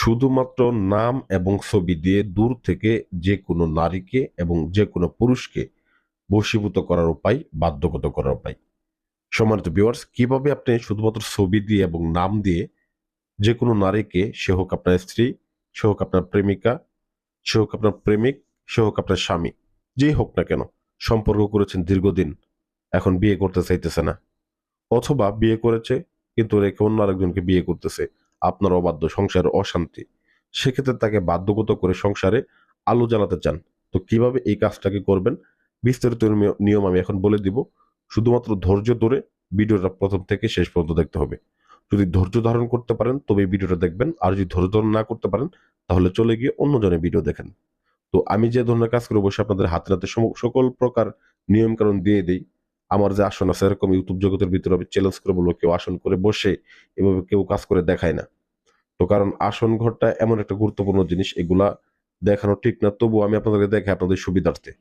শুধুমাত্র নাম এবং ছবি দিয়ে দূর থেকে যে কোনো নারীকে এবং যে কোনো পুরুষকে বশীভূত করার উপায়, বাধ্যগত করার উপায়। সম্মানিত ভিউয়ার্স কীভাবে আপনি শুধুমাত্র ছবি দিয়ে এবং নাম দিয়ে যে কোনো নারীকে, সে হোক আপনার স্ত্রী, সে হোক আপনার প্রেমিকা, সে হোক আপনার প্রেমিক, সে হোক আপনার স্বামী, যেই হোক না কেন, সম্পর্ক করেছেন দীর্ঘদিন, এখন বিয়ে করতে চাইতেছে না। অথবা বিয়ে করেছে, কিন্তু রেখে অন্য আরেকজনকে বিয়ে করতেছে। আপনার অবাধ্য সংসার অশান্তি। সেক্ষেত্রে তাকে বাধ্যগত করে সংসারে আলো জ্বালাতে চান। তো কীভাবে এই কাজটাকে করবেন? বিস্তারিত নিয়ম আমি এখন বলে দিব। শুধুমাত্র ধৈর্য ধরে ভিডিওটা প্রথম থেকে শেষ পর্যন্ত দেখতে হবে। যদি ধৈর্য ধারণ করতে পারেন তবে ভিডিওটা দেখবেন। আর যদি ধৈর্য ধারণ না করতে পারেন, তাহলে চলে গিয়ে অন্য জনের ভিডিও দেখেন। তো আমি যে ধরনের কাজ করে বসে আপনাদের হাতে হাতে সকল প্রকার নিয়ম কারণ দিয়ে দিই। আমার যে আসন আছে, এরকম ইউটিউব জগতের ভিতরে আমি চ্যালেঞ্জ করে বলব, কেউ আসন করে বসে এভাবে কেউ কাজ করে দেখায় না। তো কারণ আসন ঘরটা এমন একটা গুরুত্বপূর্ণ জিনিস, এগুলা দেখানো ঠিক না। তবু আমি আপনাদেরকে দেখে আপনাদের সুবিধার্থে।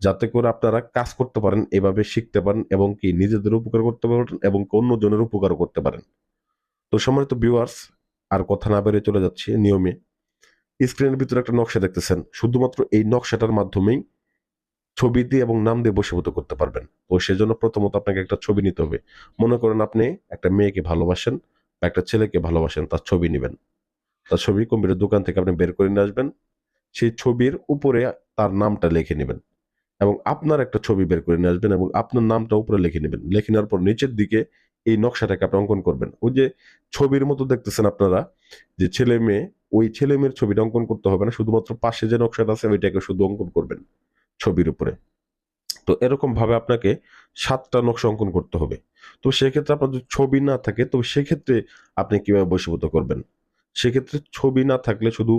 যাতে করে আপনারা কাজ করতে পারেন, এভাবে শিখতে পারেন এবং কি নিজেদের উপকার করতে পারেন এবং অন্য জনের উপকার করতে পারেন। তো সম্মানিত ভিউয়ার্স আর কথা না বেরিয়ে চলে যাচ্ছে নিয়মে। স্ক্রিনের ভিতরে একটা নকশা দেখতেছেন। শুধুমাত্র এই নকশাটার মাধ্যমেই ছবি দিয়ে এবং নাম দিয়ে বসীভূত করতে পারবেন। তো সেজন্য প্রথমত আপনাকে একটা ছবি নিতে হবে। মনে করেন আপনি একটা মেয়েকে ভালোবাসেন বা একটা ছেলেকে ভালোবাসেন, তার ছবি নেবেন। তার ছবি কম্পিউটার দোকান থেকে আপনি বের করে নিয়ে আসবেন। সেই ছবির উপরে তার নামটা লিখে নেবেন এবং আপনার একটা ছবি বের করে নিয়ে আসবেন এবং আপনার নামটা উপরে লিখে নেবেন। লিখে নেওয়ার পর নিচের দিকে এই নকশাটাকে আপনি অঙ্কন করবেন। ওই যে ছবির মতো দেখতেছেন আপনারা যে ছেলে মেয়ে, ওই ছেলে মেয়ের ছবিটা অঙ্কন করতে হবে না। শুধুমাত্র পাশে যে নকশাটা আছে, ওইটাকে শুধু অঙ্কন করবেন। ছবির উপরে। তো এরকম ভাবে আপনাকে সাতটা নকশা অঙ্কন করতে হবে। তো সেক্ষেত্রে আপনার যদি ছবি না থাকে, তো সেক্ষেত্রে আপনি কীভাবে বশীভূত করবেন? সেক্ষেত্রে ছবি না থাকলে শুধু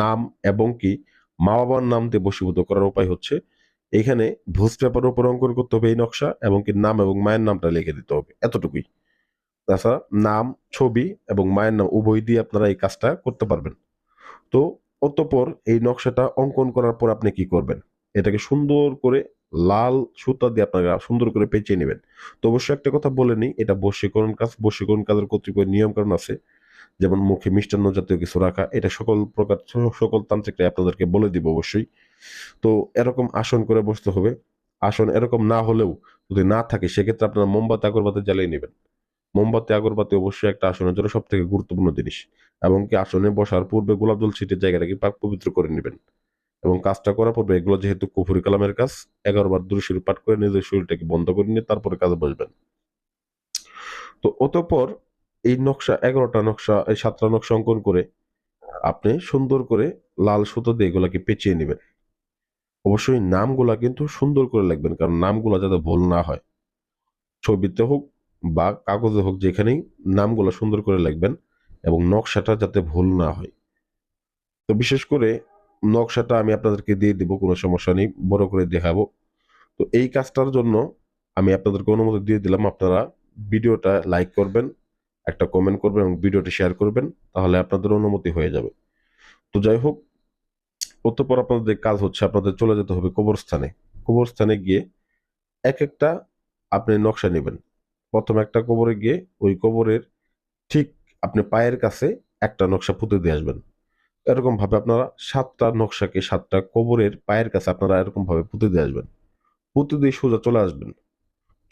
নাম এবং কি মা বাবার নাম দিয়ে বশীভূত করার উপায় হচ্ছে, এখানে ভোজ পেপারের উপর অঙ্কন করতে হবে এই নকশা এবং কি নাম এবং মায়ের নামটা লিখে দিতে হবে, এতটুকুই। তাছাড়া নাম, ছবি এবং মায়ের নাম উভয় দিয়ে আপনারা এই কাজটা করতে পারবেন। তো অতপর এই নকশাটা অঙ্কন করার পর আপনি কি করবেন? এটাকে সুন্দর করে লাল সুতা দিয়ে আপনারা সুন্দর করে পেঁচিয়ে নেবেন। তো অবশ্যই একটা কথা বলে নিই, এটা বশীকরণ কাজ বশীকরণ কাজের কতিপয় নিয়ম কারণ আছে। যেমন মুখে মিষ্টান্ন জাতীয় কিছু রাখা, এটা সকল প্রকার সকল তান্ত্রিকরাই আপনাদেরকে বলে দিব অবশ্যই। তো এরকম আসন করে বসতে হবে। আসন এরকম না হলেও যদি না থাকে, সেক্ষেত্রে আপনারা মোমবাতি, আগরবাতি জ্বালিয়ে নেবেন। মোমবাতি, আগরবাতি অবশ্যই একটা আসনের জন্য সব থেকে গুরুত্বপূর্ণ জিনিস। এবং কি আসনে বসার পূর্বে গোলাপ জল ছিটের জায়গাটাকে পাক পবিত্র করে নেবেন। এবং কাজটা করার পূর্বে এগুলো যেহেতু কুফুরি কালামের কাজ এগারো বার দুরুশির পাঠ করে নিজের শরীরটাকে বন্ধ করে নিয়ে তারপরে কাজে বসবেন। তো অতঃপর এই নকশা এগারোটা নকশা এই সাতটা নকশা অঙ্কন করে আপনি সুন্দর করে লাল সুতো দিয়ে এগুলাকে পেঁচিয়ে নেবেন। অবশ্যই নামগুলা কিন্তু সুন্দর করে লিখবেন কারণ নামগুলা যাতে ভুল না হয়। ছবিতে হোক বা কাগজে হোক যেখানেই নামগুলা সুন্দর করে লিখবেন এবং নকশাটা যাতে ভুল না হয়। তো বিশেষ করে নকশাটা আমি আপনাদেরকে দিয়ে দিব, কোনো সমস্যা নেই, বড় করে দেখাবো। তো এই কাজটার জন্য আমি আপনাদেরকে অনুমতি দিয়ে দিলাম, আপনারা ভিডিওটা লাইক করবেন, একটা কমেন্ট করবেন এবং ভিডিওটি শেয়ার করবেন, তাহলে আপনাদের অনুমতি হয়ে যাবে। তো যাই হোক, অতঃপর আপনাদের কাজ হচ্ছে আপনাদের চলে যেতে হবে কবরস্থানে। কবরস্থানে গিয়ে এক একটা আপনি নকশা নেবেন। প্রথম একটা কবরে গিয়ে ওই কবরের ঠিক আপনি পায়ের কাছে একটা নকশা পুঁতে দিয়ে আসবেন। এরকম ভাবে আপনারা সাতটা নকশাকে সাতটা কবরের পায়ের কাছে আপনারা এরকম ভাবে পুঁতে দিয়ে আসবেন। পুঁতে দিয়ে সোজা চলে আসবেন।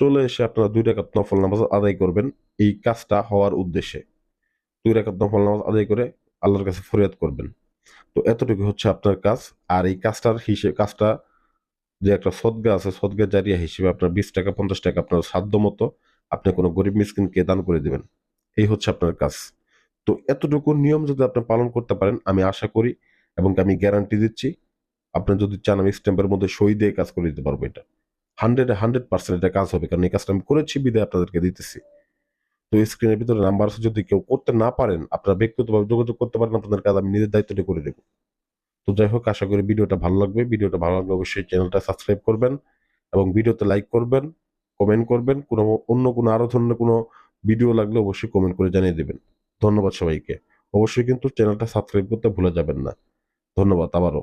চলে এসে আপনারা দুই রাকাত নফল নামাজ আদায় করবেন এই কাজটা হওয়ার উদ্দেশ্যে। দুই রাকাত নফল নামাজ আদায় করে আল্লাহর কাছে ফরিয়াদ করবেন। তো এতটুকু হচ্ছে আপনার কাজ। আর এই কাজটার হিসেবে, কাজটা যে একটা সদগা আছে, সদগা জারিয়া হিসেবে আপনার বিশ টাকা, পঞ্চাশ টাকা আপনার সাধ্য মতো আপনি কোনো গরিব মিসকিনকে দান করে দেবেন। এই হচ্ছে আপনার কাজ। তো এতটুকু নিয়ম যদি আপনি পালন করতে পারেন, আমি আশা করি এবং আমি গ্যারান্টি দিচ্ছি, আপনি যদি চান আমি স্ট্যাম্পের মধ্যে সই দিয়ে কাজ করে দিতে পারব এটা। হান্ড্রেড হান্ড্রেড পার্সেন্ট এটা কাজ হবে, কারণ এই কাজটা আমি করেছি, বিদায় আপনাদেরকে দিতেছি। তো স্ক্রিনের ভিতরে নাম্বার আছে, যদি কেউ করতে না পারেন, আপনারা ব্যক্তিগতভাবে যোগাযোগ করতে পারেন, আপনাদের কাজ আমি নিজের দায়িত্বটা করে দেবো। তো যাই হোক, আশা করি ভিডিওটা ভালো লাগবে। ভিডিওটা ভালো লাগলে অবশ্যই চ্যানেলটা সাবস্ক্রাইব করবেন এবং ভিডিওতে লাইক করবেন কমেন্ট করবেন। কোনো অন্য কোনো আরও ধরনের কোনো ভিডিও লাগলে অবশ্যই কমেন্ট করে জানিয়ে দেবেন। ধন্যবাদ সবাইকে। অবশ্যই কিন্তু চ্যানেলটা সাবস্ক্রাইব করতে ভুলে যাবেন না। ধন্যবাদ আবারও।